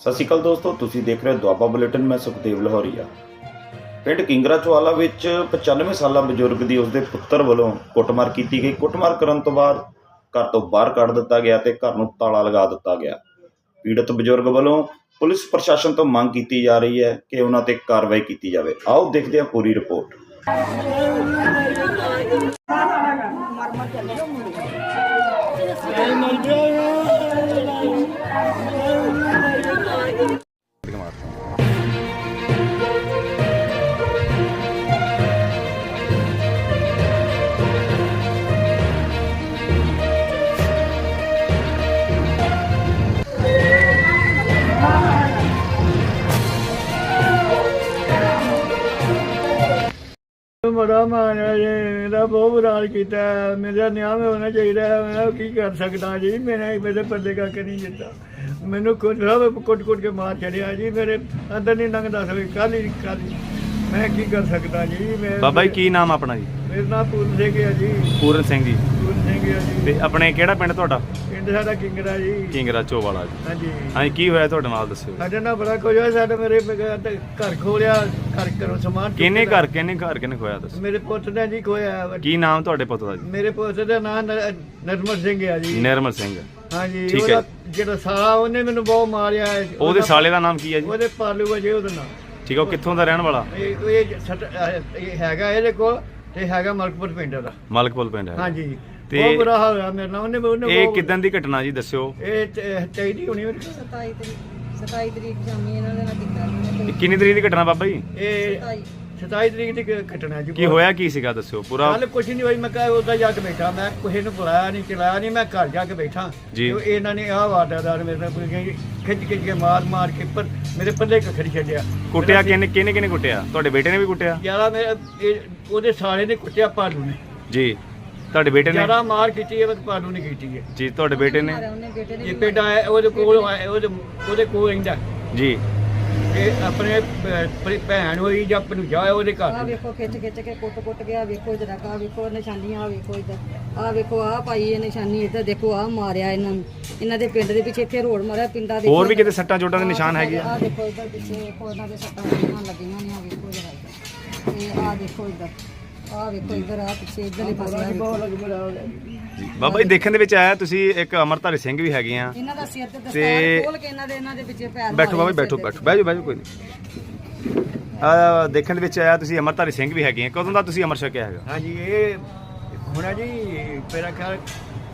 ਸਤਿ ਸ਼੍ਰੀ ਅਕਾਲ ਦੋਸਤੋ, ਤੁਸੀਂ ਦੇਖ ਰਹੇ ਹੋ ਦੁਆਬਾ ਬੁਲੇਟਿਨ, ਮੈਂ ਸੁਖਦੇਵ ਲਾਹੌਰੀਆ। ਪਿੰਡ ਕਿੰਗਰਾ ਚਵਾਲਾ ਵਿੱਚ 95 ਸਾਲਾ ਬਜ਼ੁਰਗ ਦੀ ਉਸਦੇ ਪੁੱਤਰ ਵੱਲੋਂ ਕੁੱਟਮਾਰ ਕੀਤੀ ਗਈ। ਕੁੱਟਮਾਰ ਕਰਨ ਤੋਂ ਬਾਅਦ ਘਰ ਤੋਂ ਬਾਹਰ ਕੱਢ ਦਿੱਤਾ ਗਿਆ ਤੇ ਘਰ ਨੂੰ ਤਾਲਾ ਲਗਾ ਦਿੱਤਾ ਗਿਆ। ਪੀੜਤ ਬਜ਼ੁਰਗ ਵੱਲੋਂ ਪੁਲਿਸ ਪ੍ਰਸ਼ਾਸਨ ਤੋਂ ਮੰਗ ਕੀਤੀ ਜਾ ਰਹੀ ਹੈ ਕਿ ਉਹਨਾਂ ਤੇ ਕਾਰਵਾਈ ਕੀਤੀ ਜਾਵੇ। ਆਓ ਦੇਖਦੇ ਹਾਂ ਪੂਰੀ ਰਿਪੋਰਟ। ਬੜਾ ਮਾਰਿਆ ਜੀ। ਇਹਦਾ ਬਹੁਤ ਬੁਰਾ ਕੀਤਾ ਹੈ। ਮੇਰਾ ਨਿਆਂ ਹੋਣਾ ਚਾਹੀਦਾ ਹੈ। ਮੈਂ ਕੀ ਕਰ ਸਕਦਾ ਜੀ? ਮੇਰੇ ਮੇਰੇ ਪੱਲੇ ਕਾ ਨਹੀਂ ਜਿੱਤਾ ਮੈਨੂੰ ਕੁੱਟ ਸਭ ਕੁੱਟ ਕੁੱਟ ਕੇ ਮਾਰ ਛੜਿਆ ਜੀ। ਮੇਰੇ ਅੰਦਰ ਨਹੀਂ ਲੰਘਦਾ ਸਵੇ ਕਾਲੀ ਕਾਲੀ ਮੈਂ ਕੀ ਕਰ ਸਕਦਾ ਜੀ? ਮੈਂ ਬਾਬਾ ਜੀ ਕੀ ਨਾਮ ਆਪਣਾ ਜੀ? ਮੇਰਾ ਨਾਮ ਪੂਰਨ ਸਿੰਘ ਹੈ ਜੀ। ਪੂਰਨ ਸਿੰਘ ਜੀ। ਹੈ ਜੀ। ਤੇ ਆਪਣੇ ਕਿਹੜਾ ਪਿੰਡ ਤੁਹਾਡਾ? ਪਿੰਡ ਸਾਡਾ ਕਿੰਗਰਾ ਜੀ। ਕਿੰਗਰਾ ਚੋਵਾਲਾ ਜੀ। ਹਾਂਜੀ। ਹਾਂਜੀ ਕੀ ਹੋਇਆ ਤੁਹਾਡੇ ਨਾਲ ਦੱਸਿਓ ਸਾਡੇ ਨਾਲ ਬੜਾ ਕੁਝ ਹੋਇਆ ਸਾਡੇ ਮੇਰੇ ਘਰ ਖੋਲਿਆ ਘਰ ਘਰੋਂ ਸਮਾਨ ਚੁੱਕ ਕਿੰਨੇ ਕੇ ਘਰ ਕਿੰਨੇ ਘਰ ਕਿੰਨੇ ਖੋਇਆ ਦੱਸੋ? ਮੇਰੇ ਪੁੱਤ ਨੇ ਜੀ ਖੋਇਆ ਕੀ ਨਾਮ ਤੁਹਾਡੇ ਪੁੱਤ ਦਾ ਜੀ? ਮੇਰੇ ਪੁੱਤ ਦਾ ਨਾਮ ਨਰਮਲ ਸਿੰਘ ਹੈ ਜੀ। ਨਿਰਮਲ ਸਿੰਘ। ਹਾਂਜੀ ਠੀਕ ਹੈ। ਜਿਹੜਾ ਸਾਲਾ ਉਹਨੇ ਮੈਨੂੰ ਬਹੁਤ ਮਾਰਿਆ ਹੈ। ਉਹਦੇ ਸਾਲੇ ਦਾ ਨਾਮ ਕੀ ਹੈ ਜੀ? ਉਹਦੇ ਪਾਲੂ ਵਜੇ ਉਹਦਾ ਨਾਮ। ਠੀਕ ਹੈ ਉਹ ਕਿੱਥੋਂ ਦਾ ਰਹਿਣ ਵਾਲਾ? ਇਹ ਇਹ ਹੈਗਾ ਇਹਦੇ ਕੋਲ ਤੇ ਹੈਗਾ ਮਲਕਪੁਰ ਪਿੰਡ ਦਾ। ਮਲਕਪੁਰ ਪਿੰਡ ਹੈ। ਹਾਂਜੀ ਤੇ- ਬਹੁਤ ਬੁਰਾ ਹਾਲ ਹੋਇਆ ਮੇਰੇ ਨਾਲ ਉਹਨੇ ਉਹਨੇ ਇਹ ਬਹੁਤ- ਕਿਦਾਂ ਦੀ ਘਟਨਾ ਜੀ ਦੱਸਿਓ। ਇਹ ਚ- ਚਾਹੀਦੀ ਹੋਣੀ ਮੇਰੇ ਕੋਲ। 27 ਤਰੀਕ 27 ਤਰੀਕ ਸ਼ਾਮੀ ਇਹਨਾਂ ਦੇ ਨਾਲ ਕੀਤਾ ਇਹ ਕਿੰਨੀ ਤਰੀਕ ਦੀ ਘਟਨਾ ਬਾਬਾ ਜੀ? ਇਹ 27 27 ਤਰੀਕ ਦੀ ਕ- ਘਟਨਾ ਜੀ ਕੀ ਹੋਇਆ ਕੀ ਸੀਗਾ ਦੱਸਿਓ ਪੂਰਾ? ਕੱਲ ਕੁਛ ਨਹੀਂ ਹੋਈ ਮੈਂ ਕਹਾਂ ਉਹਦਾ ਜਾ ਕੇ ਬੈਠਾ ਮੈਂ ਕਿਸੇ ਨੂੰ ਬੁਲਾਇਆ ਨਹੀਂ ਚਲਾਇਆ ਨਹੀਂ ਮੈਂ ਘਰ ਜਾ ਕੇ ਬੈਠਾ। ਜੀ। ਤੇ ਇਹਨਾਂ ਨੇ ਆਹ ਵਾਰਦਾਤ ਮੇਰੇ ਨਾਲ ਕੋਈ ਕਹੀ ਖਿੱਚ ਖਿੱਚ ਕੇ ਮਾਰ ਮਾਰ ਕੇ ਪਰ ਮੇਰੇ ਪੱਲੇ ਕੱਖੜੀ ਛੱਡਿਆ। ਕੁੱਟਿਆ ਕਿਹਨੇ ਕਿਹਨੇ ਕਿਹਨੇ ਕੁੱਟਿਆ? ਤੁਹਾਡੇ ਬੇਟੇ ਨੇ ਵੀ ਕੁੱਟਿਆ? ਜ਼ਿਆਦਾ ਮੇਰੇ ਇਹ ਉਹਦੇ ਸਾਲੇ ਨੇ ਕੁੱਟਿਆ ਪਾਲੂ ਨੇ। ਜੀ। ਤੁਹਾਡੇ ਬੇਟੇ ਨੇ? ਜ਼ਿਆਦਾ ਮਾਰ ਕੀਤੀ ਹੈ ਬਸ ਪਾਲੂ ਨੇ ਕੀਤੀ ਹੈ। ਜੀ ਤੁਹਾਡੇ ਬੇਟੇ ਨੇ? ਉਹਨੇ ਬੇਟੇ ਨੇ ਇਹ ਵੀ ਪਿੰਡ ਆਇਆ ਉਹਦੇ ਕੋਲ ਆਇਆ ਉਹਦੇ ਉਹਦੇ ਕੋਲ ਰਹਿੰਦਾ। ਜੀ। ਇਹ ਆਪਣੇ ਭ- ਭੈਣ ਹੋਈ ਜਾਂ ਭਣੂਜਾ ਹੋਇਆ ਉਹਦੇ ਆਹ ਘਰ ਵੇਖੋ ਖਿੱਚ ਖਿੱਚ ਕੇ ਕੁੱਟ ਕੁੱਟ ਗਿਆ ਵੇਖੋ ਜਰਾ ਕਾ ਵੇਖੋ ਨਿਸ਼ਾਨੀਆਂ ਆਹ ਵੇਖੋ ਇੱਧਰ। ਆਹ ਵੇਖੋ ਆਹ ਪਾਈ ਇਹ ਨਿਸ਼ਾਨੀ ਇੱਧਰ ਦੇਖੋ ਆਹ ਮਾਰਿਆ ਇਹਨਾਂ ਨੂੰ। ਇਹਨਾਂ ਦੇ ਪਿੰਡ ਦੇ ਪਿੱਛੇ ਇੱਥੇ ਰੋਡ ਮਾਰਿਆ ਪਿੰਡਾਂ ਦੇ ਹੋਰ ਵੀ ਕਿਤੇ ਸੱਟਾਂ ਚੋਟਾਂ ਦੇ ਨਿਸ਼ਾਨ ਹੈਗੇ ਆ? ਆਹ ਦੇਖੋ ਇੱਧਰ ਪਿੱਛੇ ਵੇਖੋ ਇਹਨਾਂ ਦੇ ਸੱਟਾਂ ਲੱਗੀਆਂ ਲੱਗੀਆਂ ਨੇ ਆਹ ਵੇਖੋ ਜਰਾ ਇੱਧਰ ਤੇ ਆਹ ਦੇਖੋ ਇੱਧਰ। ਵੇਖੋ ਇੱਧਰ ਪਿੱਛੇ ਇੱਧਰਲੇ ਪਾਸੇ ਵੇਖੋ। ਗਿਆ ਬਾਬਾ ਜੀ ਦੇਖਣ ਦੇ ਵਿੱਚ ਆਇਆ ਤੁਸੀਂ ਇੱਕ ਅਮਰਧਾਰੀ ਸਿੰਘ ਵੀ ਹੈਗੇ ਆ। ਇਹਨਾਂ ਦਾ ਸਿਰ ਤੇ ਤੇ- ਦਸਤਾਰ ਖੋਲ ਕੇ ਇਹਨਾਂ ਦੇ ਇਹਨਾਂ ਦੇ ਪਿੱਛੇ ਪੈਰ ਬੈਠੋ ਬਾਬਾ ਜੀ, ਬੈਠੋ ਬੈਠੋ। ਬਹਿ ਜਾਓ ਬਹਿ ਜਾਓ ਕੋਈ ਨਹੀਂ। ਆ ਦੇਖਣ ਦੇ ਵਿੱਚ ਆਇਆ ਤੁਸੀਂ ਅਮਰਧਾਰੀ ਸਿੰਘ ਵੀ ਹੈਗੇ ਆ। ਕਦੋਂ ਦਾ ਤੁਸੀਂ ਅਮਰ ਛਕਿਆ ਹੈਗਾ? ਹਾਂਜੀ ਇਹ ਹੁਣਾ ਜੀ ਮੇਰਾ ਖਿਆਲ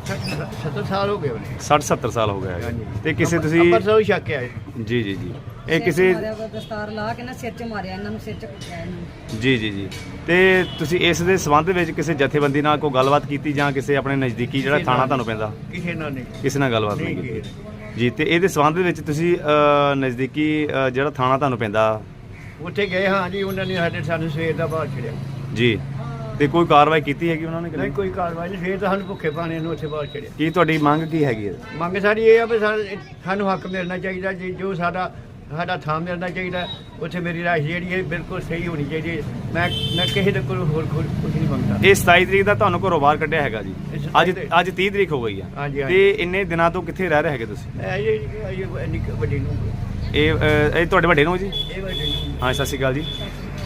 70 ਸਾਲ ਹੋ ਗਏ ਉਹਨੇ। 60 70 ਸਾਲ ਹੋ ਹੈਗੇ ਹਾਂਜੀ। ਤੇ ਕਿਸੇ ਤੁਸੀਂ ਅੰਮ੍ਰਿਤਸਰ ਹੀ ਛੱਕਿਆ ਹੈ ਜੀ ਜੀ ਜੀ। ਸਿਰ ਇਹ ਕਿਸੇ ਮਾਰਿਆ ਵਾ, ਦਸਤਾਰ ਲਾ ਕੇ ਨਾ ਸਿਰ 'ਚ ਮਾਰਿਆ ਇਹਨਾਂ ਨੂੰ ਸਿਰ 'ਚ ਕੁੱਟਿਆ ਇਹਨਾਂ ਜੀ ਜੀ ਜੀ। ਤੇ ਤੁਸੀਂ ਇਸ ਦੇ ਸੰਬੰਧ ਵਿੱਚ ਕਿਸੇ ਜਥੇਬੰਦੀ ਨਾਲ ਕੋਈ ਗੱਲਬਾਤ ਕੀਤੀ ਜਾਂ ਕਿਸੇ ਆਪਣੇ ਨਜ਼ਦੀਕੀ ਜਿਹੜਾ ਥਾਣਾ ਤੁਹਾਨੂੰ ਪੈਂਦਾ? ਕਿਸੇ ਨਾਲ ਨਹੀਂ। ਕਿਸੇ ਨਾਲ ਗੱਲਬਾਤ ਨਹੀਂ ਨਹੀਂ ਕੀਤੀ। ਜੀ ਤੇ ਇਹਦੇ ਸੰਬੰਧ ਵਿੱਚ ਤੁਸੀਂ ਅ, ਨਜ਼ਦੀਕੀ ਅ, ਜਿਹੜਾ ਥਾਣਾ ਤੁਹਾਨੂੰ ਪੈਂਦਾ? ਉੱਥੇ ਗਏ ਹਾਂ ਜੀ ਉਹਨਾਂ ਨੇ ਸਾਡੇ ਸਾਨੂੰ ਸਵੇਰ ਦਾ ਬਾਹਰ ਛੜਿਆ ਜੀ। ਤੇ ਕੋਈ ਕਾਰਵਾਈ ਕੀਤੀ ਹੈਗੀ ਉਹਨਾਂ ਨੇ ਕਿ ਨਹੀਂ ਨਹੀਂ? ਕੋਈ ਕਾਰਵਾਈ ਨਹੀਂ ਸਵੇਰ ਤਾਂ ਸਾਨੂੰ ਭੁੱਖੇ ਪਾਣੇ ਨੂੰ ਉੱਥੇ ਬਾਹਰ ਛੜਿਆ ਕੀ ਤੁਹਾਡੀ ਮੰਗ ਕੀ ਹੈਗੀ ਹੈ? ਮੰਗ ਸਾਡੀ ਇਹ ਆ ਵੀ ਸਾਨੂੰ ਹੱਕ ਮਿਲਣਾ ਚਾਹੀਦਾ ਜੀ ਜੋ ਸਾਡਾ ਸਾਡਾ ਥਾਂ ਮਿਲਣਾ ਚਾਹੀਦਾ ਉੱਥੇ ਮੇਰੀ ਰਾਸ਼ ਜਿਹੜੀ ਹੈ ਬਿਲਕੁਲ ਸਹੀ ਹੋਣੀ ਚਾਹੀਦੀ ਹੈ। ਮੈਂ ਮੈਂ ਕਿਸੇ ਦੇ ਕੋਲ ਹੋਰ ਕੁਝ ਨਹੀਂ ਮੰਗਦਾ। ਇਹ 27 ਤਰੀਕ ਦਾ ਤੁਹਾਨੂੰ ਘਰੋਂ ਬਾਹਰ ਕੱਢਿਆ ਹੈਗਾ ਜੀ। ਇਹ 27 ਅੱਜ ਤਰੀਕ। ਅੱਜ 30 ਤਰੀਕ ਹੋ ਗਈ ਆ। ਹਾਂਜੀ, ਹਾਂਜੀ। ਤੇ ਇੰਨੇ ਦਿਨਾਂ ਤੋਂ ਕਿੱਥੇ ਰਹਿ ਰਹੇ ਹੈਗੇ ਤੁਸੀਂ? ਇਹ ਇਹ ਇਹ ਇੰਨੀ ਕੁ ਵੱਡੀ ਨੂੰ। ਇਹ ਅ, ਇਹ ਤੁਹਾਡੇ ਵੱਡੇ ਨੂੰ ਜੀ? ਇਹ ਵੱਡੀ ਨੂੰ। ਹਾਂ ਸਤਿ ਸ਼੍ਰੀ ਅਕਾਲ ਜੀ।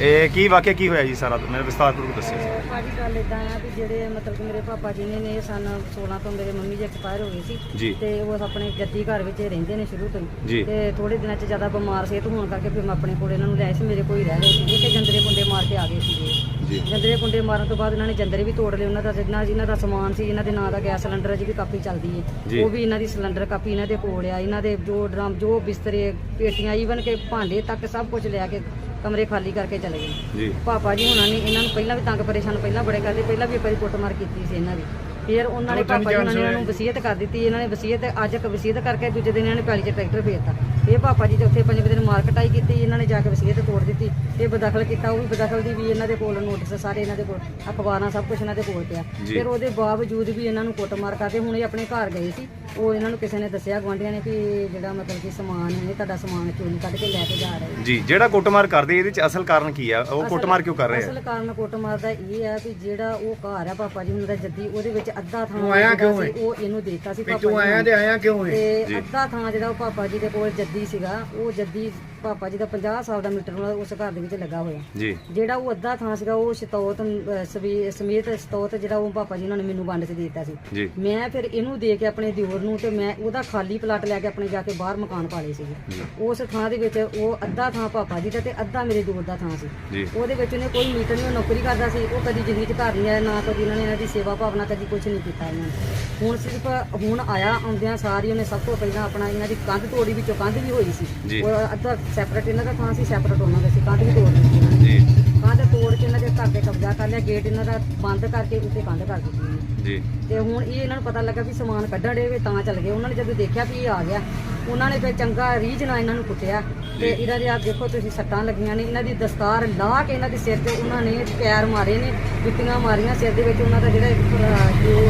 ਇਹ ਕੀ ਵਾਕਿਆ ਕੀ ਹੋਇਆ ਜੀ ਸਾਰਾ? ਮੈਨੂੰ ਵਿਸਤਾਰਪੂਰਵਕ ਦੱਸਿਓ ਜੀ। ਭਾਜੀ ਗੱਲ ਇਦਾਂ ਆ ਵੀ ਜਿਹੜੇ ਮਤਲਬ ਕਿ ਮੇਰੇ ਪਾਪਾ ਜੀ ਨੇ ਨੇ ਸਨ 16 ਤੋਂ ਮੇਰੇ ਮੰਮੀ ਜੀ ਐਕਸਪਾਇਰ ਹੋ ਗਏ ਸੀ। ਜੀ। ਤੇ ਉਹ ਆਪਣੇ ਜੱਦੀ ਘਰ ਵਿੱਚ ਹੀ ਰਹਿੰਦੇ ਨੇ ਸ਼ੁਰੂ ਤੋਂ ਜੀ। ਹੀ ਤੇ ਥੋੜੇ ਦਿਨਾਂ 'ਚ ਜ਼ਿਆਦਾ ਬਿਮਾਰ ਸਿਹਤ ਹੋਣ ਕਰਕੇ ਫਿਰ ਮੈਂ ਆਪਣੇ ਕੋਲ ਇਹਨਾਂ ਨੂੰ ਲਿਆਇਆ ਸੀ ਮੇਰੇ ਕੋਲ ਹੀ ਰਹਿ ਰਹੇ ਸੀ। ਇੱਥੇ ਜੰਦਰੇ ਕੁੰਡੇ ਮਾਰ ਕੇ ਆ ਗਏ ਸੀਗੇ ਜੀ। ਜੰਦਰੇ ਕੁੰਡੇ ਮਾਰਨ ਤੋਂ ਬਾਅਦ ਇਹਨਾਂ ਨੇ ਜੰਦਰੇ ਵੀ ਤੋੜ ਲਏ। ਉਹਨਾਂ ਦਾ ਜਿੰਨਾ ਇਹਨਾਂ ਦਾ ਸਮਾਨ ਸੀ ਇਹਨਾਂ ਦੇ ਨਾਂ ਦਾ ਗੈਸ ਸਿਲੰਡਰ ਅਜੇ ਵੀ ਕਾਪੀ ਚੱਲਦੀ ਜੀ। ਹੈ ਉਹ ਵੀ ਇਹਨਾਂ ਦੀ ਸਿਲੰਡਰ ਕਾਪੀ ਇਹਨਾਂ ਦੇ ਕੋਲ ਆ। ਇਹਨਾਂ ਦੇ ਜੋ ਡਰਮ ਜੋ ਬਿਸਤਰੇ ਪੇਟੀਆਂ ਈਵਨ ਕਿ ਭਾਂਡੇ ਤੱਕ ਸਭ ਕੁਝ ਲਿਆ ਕੇ ਕਮਰੇ ਖਾਲੀ ਕਰਕੇ ਚਲੇ ਗਏ। ਜੀ। ਪਾਪਾ ਜੀ ਹੁਣਾਂ ਨੇ ਇਹਨਾਂ ਨੂੰ ਪਹਿਲਾਂ ਵੀ ਤੰਗ ਪਰੇਸ਼ਾਨ ਪਹਿਲਾਂ ਬੜੇ ਕਰਦੇ ਪਹਿਲਾਂ ਵੀ ਇੱਕ ਵਾਰੀ ਕੁੱਟਮਾਰ ਕੀਤੀ ਸੀ ਇਹਨਾਂ ਦੀ। ਫਿਰ ਉਹਨਾਂ ਨੇ ਪਾਪਾ ਜੀ ਹੁਣਾਂ ਨੇ ਇਹਨਾਂ ਨੂੰ ਵਸੀਅਤ ਕਰ ਦਿੱਤੀ ਇਹਨਾਂ ਨੇ ਵਸੀਅਤ ਅੱਜ ਇੱਕ ਵਸੀਅਤ ਕਰਕੇ ਦੂਜੇ ਦਿਨ ਇਹਨਾਂ ਨੇ ਪੈਲੀ 'ਚ ਟਰੈਕਟਰ ਫੇਰਤਾ ਇਹ ਪਾਪਾ ਜੀ ਉੱਥੇ ਪੰਜਵੇਂ ਦਿਨ ਮਾਰ ਕਟਾਈ ਕੀਤੀ ਇਹਨਾਂ ਨੇ ਜਾ ਕੇ ਵਸੀਅਤ ਤੋੜ ਦਿੱਤੀ। ਇਹ ਬਦਖਲ ਕੀਤਾ ਉਹ ਵੀ ਬਦਖਲ ਦੀ ਵੀ ਇਹਨਾਂ ਦੇ ਕੋਲ ਨੋਟਿਸ ਸਾਰੇ ਇਹਨਾਂ ਦੇ ਕੋਲ ਅਖਬਾਰਾਂ ਸਭ ਕੁਝ ਇਹਨਾਂ ਦੇ ਕੋਲ ਪਿਆ। ਫਿਰ ਉਹਦੇ ਬਾਵਜੂਦ ਵੀ ਇਹਨਾਂ ਨੂੰ ਕੁੱਟਮਾਰ ਕਰਦੇ ਹੁਣ ਇਹ ਆਪਣੇ ਘਰ ਗਏ ਸੀ। ਉਹ ਇਹਨਾਂ ਨੂੰ ਕਿਸੇ ਨੇ ਦੱਸਿਆ ਗਵਾਂਢੀਆਂ ਨੇ ਕਿ ਜਿਹੜਾ ਮਤਲਬ ਕਿ ਸਮਾਨ ਹੈ ਤੁਹਾਡਾ ਸਮਾਨ ਚੋਰੀ ਕੱਢ ਕੇ ਲੈ ਕੇ ਜਾ ਰਹੇ ਨੇ। ਜੀ ਜਿਹੜਾ ਕੁੱਟਮਾਰ ਕਰਦੇ ਇਹਦੇ ਚ ਅਸਲ ਕਾਰਨ ਕੀ ਆ? ਉਹ ਕੁੱਟਮਾਰ ਕਿਉਂ ਕਰ ਰਹੇ ਆ? ਅਸਲ ਕਾਰਨ ਕੁੱਟਮਾਰ ਦਾ ਇਹ ਹੈ ਕਿ ਜਿਹੜਾ ਉਹ ਘਰ ਆ ਪਾਪਾ ਜੀ ਉਹਨਾਂ ਦਾ ਜੱਦੀ ਉਹਦੇ ਵਿੱਚ ਅੱਧਾ ਥਾਂ ਤੂੰ ਆਇਆ ਜਿਹੜਾ ਕਿਉਂ ਸੀ, ਉਹ ਇਹਨੂੰ ਦੇਤਾ ਸੀ ਪਾਪਾ ਤੂੰ ਜੀ ਆਇਆ ਨੂੰ। ਤੇ ਆਇਆ ਕਿਉਂ ਏ ਤੇ ਅੱਧਾ ਥਾਂ ਜਿਹੜਾ ਉਹ ਪਾਪਾ ਜੀ ਦੇ ਕੋਲ ਜੱਦੀ ਸੀਗਾ ਉਹ ਜੱਦੀ ਪਾਪਾ ਜੀ ਦਾ 50 ਸਾਲ ਦਾ ਮੀਟਰ ਉਹਨਾਂ ਦਾ ਉਸ ਘਰ ਦੇ ਵਿੱਚ ਲੱਗਾ ਹੋਇਆ। ਜੀ। ਜਿਹੜਾ ਉਹ ਅੱਧਾ ਥਾਂ ਸੀਗਾ ਉਹ ਸ਼ਤੌਤ ਅਹ, ਸਵੀ- ਸਮੇਤ ਸ਼ਤੌਤ ਜਿਹੜਾ ਉਹ ਪਾਪਾ ਜੀ ਉਹਨਾਂ ਨੇ ਮੈਨੂੰ ਵੰਡ ਕੇ ਦੇ ਦਿੱਤਾ ਸੀ। ਜੀ। ਮੈਂ ਫਿਰ ਇਹਨੂੰ ਦੇ ਕੇ ਆਪਣੇ ਦਿਓਰ ਨੂੰ ਤੇ ਮੈਂ ਉਹਦਾ ਖਾਲੀ ਪਲਾਟ ਲੈ ਕੇ ਆਪਣੇ ਜਾ ਕੇ ਬਾਹਰ ਮਕਾਨ ਪਾ ਲਏ ਸੀਗੇ ਉਸ ਥਾਂ ਦੇ ਵਿੱਚ ਉਹ ਅੱਧਾ ਥਾਂ ਪਾਪਾ ਜੀ ਦਾ ਤੇ ਅੱਧਾ ਮੇਰੇ ਦਿਓਰ ਦਾ ਥਾਂ ਸੀ। ਜੀ। ਉਹਦੇ ਵਿੱਚ ਉਹਨੇ ਕੋਈ ਮੀਟਰ ਨਹੀਂ ਉਹ ਨੌਕਰੀ ਕਰਦਾ ਸੀ ਉਹ ਕਦੀ ਜ਼ਿੰਦਗੀ 'ਚ ਘਰ ਨਹੀਂ ਆਇਆ ਨਾ ਕਦੀ ਇਹਨਾਂ ਨੇ ਇਹਨਾਂ ਦੀ ਸੇਵਾ ਭਾਵਨਾ ਕਦੀ ਕੁਝ ਨਹੀਂ ਕੀਤਾ ਇਹਨਾਂ ਨੇ। ਹੁਣ ਸਿਰਫ ਹੁਣ ਆਇਆ ਆਉਂਦਿਆਂ ਸਾਰੀ ਉਹਨੇ ਸਭ ਤੋਂ ਪਹਿਲਾਂ ਆਪਣਾ ਇਹਨਾਂ ਦੀ ਕੰਧ ਤੋੜੀ ਵਿੱਚੋਂ ਕੰਧ ਵੀ ਹੋਈ ਸੀ। ਉਹ ਅੱਧਾ ਸੈਪਰੇਟ ਇਹਨਾਂ ਦਾ ਥਾਂ ਸੀ ਸੈਪਰੇਟ ਉਹਨਾਂ ਦਾ ਸੀ ਕੰਧ ਵੀ ਤੋੜ ਦਿੱਤੀ। ਜੀ। ਕੰਧ ਤੋੜ ਕੇ ਇਹਨਾਂ ਦੇ ਘਰ ਤੇ ਕਬਜ਼ਾ ਕਰ ਲਿਆ ਗੇਟ ਇਹਨਾਂ ਦਾ ਬੰਦ ਕਰਕੇ ਉੱਤੇ ਕੰਧ ਕਰ ਦਿੱਤੀ। ਜੀ ਤੇ ਹੁਣ ਇਹ ਇਹਨਾਂ ਨੂੰ ਪਤਾ ਲੱਗਾ ਵੀ ਸਮਾਨ ਕੱਢਣ ਦੇ ਵੀ ਤਾਂ ਚੱਲ ਗਏ ਉਹਨਾਂ ਨੇ ਜਦੋਂ ਦੇਖਿਆ ਵੀ ਇਹ ਆ ਗਿਆ ਉਹਨਾਂ ਨੇ ਫਿਰ ਚੰਗਾ ਰੀਝ ਨਾਲ ਇਹਨਾਂ ਨੂੰ ਕੁੱਟਿਆ ਤੇ ਇਹਨਾਂ ਦੇ ਆ ਦੇਖੋ ਤੁਸੀਂ ਸੱਟਾਂ ਲੱਗੀਆਂ ਨੇ ਇਹਨਾਂ ਦੀ ਦਸਤਾਰ ਲਾ ਕੇ ਇਹਨਾਂ ਦੇ ਸਿਰ ਤੇ ਉਹਨਾਂ ਨੇ ਪੈਰ ਮਾਰੇ ਨੇ ਜੁੱਤੀਆਂ ਮਾਰੀਆਂ ਸਿਰ ਦੇ ਵਿੱਚ ਉਹਨਾਂ ਦਾ ਜਿਹੜਾ ਅਹ, ਜੋ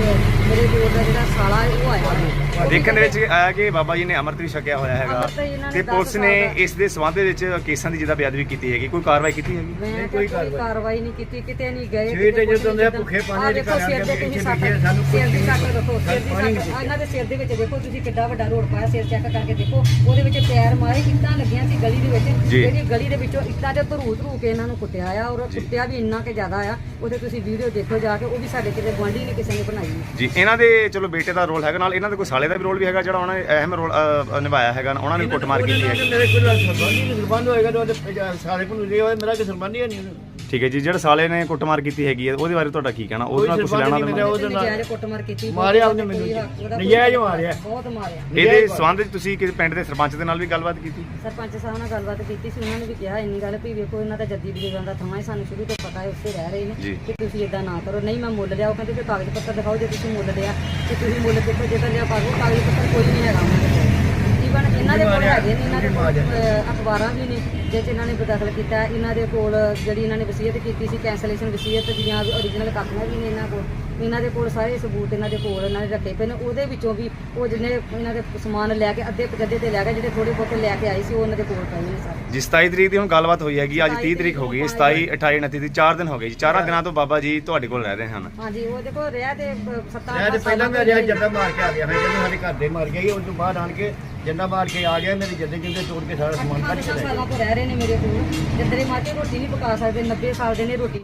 ਮੇਰੇ ਦਿਓਰ ਦਾ ਜਿਹੜਾ ਸਾਲਾ ਹੈ ਉਹ ਆਇਆ। ਦੇਖਣ ਦੇ ਵਿੱਚ ਆਇਆ ਕਿ ਬਾਬਾ ਜੀ ਨੇ ਅੰਮ੍ਰਿਤ ਵੀ ਛਕਿਆ ਹੋਇਆ ਹੈਗਾ। ਅੰਮ੍ਰਿਤ ਇਹਨਾਂ ਨੇ ਤੇ ਪੁਲਿਸ ਨੇ ਦਾ- ਇਸ ਦੇ ਸਬੰਧ ਦੇ ਵਿੱਚ ਕੇਸਾਂ ਦੀ ਜਿਹਦਾ ਬੇਅਦਬੀ ਕੀਤੀ ਹੈਗੀ। ਕੋਈ ਕਾਰਵਾਈ ਕੀਤੀ ਹੈਗੀ? ਮੈਂ ਕੋਈ ਕਾਰਵਾਈ ਨਹੀਂ। ਕੀਤੀ ਕਿਤੇ ਨਹੀਂ ਗਏ ਸਵੇਰ ਤੇ ਜਦੋਂ ਦੇ। ਭੁੱਖੇ ਪਾਣੀ ਦੇ ਘਰ ਆ ਕੇ ਬੈਠੇ ਸਾਨੂੰ ਸਿਰ ਦੀ ਸੱਟ ਦੇਖੋ ਸਿਰ ਦੀ ਸੱਟ ਇਹਨਾਂ ਦੇ ਸਿਰ ਦੇ ਵਿੱਚ ਦੇਖੋ ਤੁਸੀਂ ਕਿੱਡਾ ਵੱਡਾ ਰੋਡ ਪਾਇਆ ਸਿਰ ਚੈੱਕ ਕਰਕੇ ਦੇਖੋ। ਉਹਦੇ ਵਿੱਚ ਪੈਰ ਮਾਰੇ ਇੱਟਾਂ ਲੱਗੀਆਂ ਸੀ ਗਲੀ ਦੇ ਵਿੱਚ। ਜੀ। ਜਿਹੜੀ ਗਲੀ ਦੇ ਵਿੱਚੋਂ ਇੱਟਾਂ ਦੇ ਧਰੂ ਧਰੂ ਕੇ ਇਹਨਾਂ ਨੂੰ ਕੁੱਟਿਆ ਆ ਔਰ ਕੁੱਟਿਆ ਵੀ ਇੰਨਾ ਕਿ ਜ਼ਿਆਦਾ ਆ। ਉਹਦੇ ਤੁਸੀਂ ਵੀਡੀਓ ਦੇਖੋ ਜਾ ਕੇ ਉਹ ਵੀ ਸਾਡੇ ਕਿਤੇ ਗੁਆਂਢੀ ਨੇ ਕਿਸੇ ਨੇ ਬਣਾਈ ਹੈ। ਜੀ ਇਹਨਾਂ ਦੇ ਚਲੋ ਬੇਟੇ ਦਾ ਰੋਲ ਹੈਗਾ ਨਾਲ ਇਹਨਾਂ ਦੇ ਕੋਈ ਸਾਲੇ ਦਾ ਵੀ ਰੋਲ ਵੀ ਹੈਗਾ ਜਿਹੜਾ ਉਹਨਾਂ ਨੇ ਅਹਿਮ ਰੋਲ ਅ, ਨਿਭਾਇਆ ਹੈਗਾ ਉਹਨਾਂ ਨੇ ਕੁੱਟਮਾਰ ਕੀਤੀ ਹੈਗੀ ਮੇਰੇ ਕੋਲ ਸਰਬੰਧ ਹੀ ਨਹੀਂ ਸਰਬੰਧ ਹੋਏਗਾ ਤੇ ਉਹਦੇ ਸਾਰੇ ਕੋਲ ਲਿਆ ਹੋਇਆ ਮੇਰਾ ਕਿ ਸਰਬੰਧ ਹੀ ਨਹੀਂ ਠੀਕ ਹੈ ਜੀ ਜਿਹੜਾ ਸਾਲੇ ਨੇ ਕੁੱਟਮਾਰ ਕੀਤੀ ਹੈਗੀ ਹੈ ਉਹਦੇ ਬਾਰੇ ਤੁਹਾਡਾ ਕੀ ਕਹਿਣਾ? ਉਹਦੇ ਨਾਲ ਕੁਝ ਲੈਣਾ ਦੇਣਾ ਉਹਦੇ ਨਾਲ ਕੁੱਟਮਾਰ ਕੀਤੀ ਮਾਰਿਆ ਉਹਨੇ ਮੈਨੂੰ ਨਜਾਇਜ਼ ਮਾਰਿਆ। ਬਹੁਤ ਮਾਰਿਆ। ਇਹਦੇ ਸਬੰਧ ਵਿੱਚ ਤੁਸੀਂ ਕਿਸੇ ਪਿੰਡ ਦੇ ਸਰਪੰਚ ਦੇ ਨਾਲ ਵੀ ਗੱਲਬਾਤ ਕੀਤੀ? ਸਰਪੰਚ ਸਾਹਿਬ ਨਾਲ ਗੱਲਬਾਤ ਕੀਤੀ ਸੀ ਉਹਨਾਂ ਨੇ ਵੀ ਕਿਹਾ ਇੰਨੀ ਗੱਲ ਵੀ ਵੇਖੋ ਇਹਨਾਂ ਦਾ ਜੱਦੀ ਬਜ਼ੁਰਗਾਂ ਦਾ ਥਾਂ ਹੈ ਸਾਨੂੰ ਸ਼ੁਰੂ ਤੋਂ ਪਤਾ ਹੈ ਉੱਥੇ ਰਹਿ ਰਹੇ। ਨੇ ਕਿ ਤੁਸੀਂ ਇਦਾਂ ਨਾ ਕਰੋ। ਨਹੀਂ ਮੈਂ ਮੁੱਲ ਲਿਆ ਉਹ ਕਹਿੰਦੇ ਕਿ ਕਾਗਜ਼ ਪੱਤਰ ਦਿਖਾਓ ਜੇ ਤੁਸੀਂ ਮੁੱਲ ਲਿਆ ਕਿ ਤੁਸੀਂ ਮੁੱਲ ਕਿੱਥੋਂ ਜੇ ਤਾਂ ਲਿਆ ਪਾਗੋ ਕਾਗਜ਼ ਪੱਤਰ ਕੋਈ ਨਹੀਂ ਹੈਗਾ ਉਹਨਾਂ ਦੇ ਕੋਲ। ਈਵਨ ਇਹਨਾਂ ਦੇ ਕੋਲ ਹੈਗੇ ਨੇ ਇਹਨਾਂ ਦੇ ਅਖਬਾਰਾਂ ਵੀ ਨੇ। ਜਿਹ 'ਚ ਇਹਨਾਂ ਨੇ ਬਦਖਲ ਕੀਤਾ ਇਹਨਾਂ ਦੇ ਕੋਲ ਜਿਹੜੀ ਇਹਨਾਂ ਨੇ ਵਸੀਅਤ ਕੀਤੀ ਸੀ ਕੈਂਸਲੇਸ਼ਨ ਵਸੀਅਤ ਦੀਆਂ ਓਰੀਜਨਲ ਕਾਪੀਆਂ ਵੀ ਨੇ ਇਹਨਾਂ ਕੋਲ। ਇਹਨਾਂ ਦੇ ਕੋਲ ਸਾਰੇ ਸਬੂਤ ਇਹਨਾਂ ਦੇ ਕੋਲ ਇਹਨਾਂ ਨੇ ਰੱਖੇ ਪਏ ਨੇ। ਉਹਦੇ ਵਿੱਚੋਂ ਵੀ ਉਹ ਜਿਹਨੇ ਇਹਨਾਂ ਦੇ ਸਮਾਨ ਲੈ ਕੇ ਅੱਧੇ ਪਜੱਦੇ ਤੇ ਲੈ ਗਏ ਜਿਹੜੇ ਥੋੜੇ ਬਹੁਤੇ ਲੈ ਕੇ ਆਏ ਸੀ ਉਹ ਉਹਨਾਂ ਦੇ ਕੋਲ ਪਏ ਨੇ ਸਾਰੇ। ਜੀ 27 ਤਰੀਕ ਦੀ ਹੁਣ ਗੱਲਬਾਤ ਹੋਈ ਹੈਗੀ ਅੱਜ 30 ਤਰੀਕ ਹੋ ਗਈ 27 28 29 ਦੀ 4 ਦਿਨ ਹੋ ਗਏ ਜੀ। ਚਾਰਾਂ ਦਿਨਾਂ ਤੋਂ ਬਾਬਾ ਜੀ ਤੁਹਾਡੇ ਕੋਲ ਰਹਿ ਰਹੇ ਹਨ। ਹਾਂਜੀ ਉਹ ਦੇਖੋ ਰਿਹਾ ਤੇ ਸੱਤਾਂ ਤੇ ਪਹਿਲਾਂ ਮੈਂ ਰਿਹਾ ਜੱਦਾ ਮਾਰ ਕੇ ਆ ਗਿਆ। ਹਾਂ ਜਦੋਂ ਸਾਡੇ ਘਰ ਦੇ ਮਾਰ ਗਿਆ ਸੀ ਉਸ ਤੋਂ ਬਾਅਦ ਆਣ ਕੇ ਜੱਦਾ ਮਾਰ ਕੇ ਆ ਗਿਆ ਮੇਰੇ ਜੱਦੇ ਜਿੰਦੇ ਤੋੜ ਕੇ ਸਾਰਾ ਸਮਾਨ ਕੱਢ ਕੇ ਲੈ ਗਿਆ ਸਾਲਾਂ ਤੋਂ ਰਹੇ ਨੇ ਮੇਰੇ ਕੋਲ ਜਿੱਦਰੇ ਮਾਤੇ ਰੋਟੀ ਨਹੀਂ ਪਕਾ ਸਕਦੇ 90 ਸਾਲ ਦੇ ਨੇ ਰੋਟੀ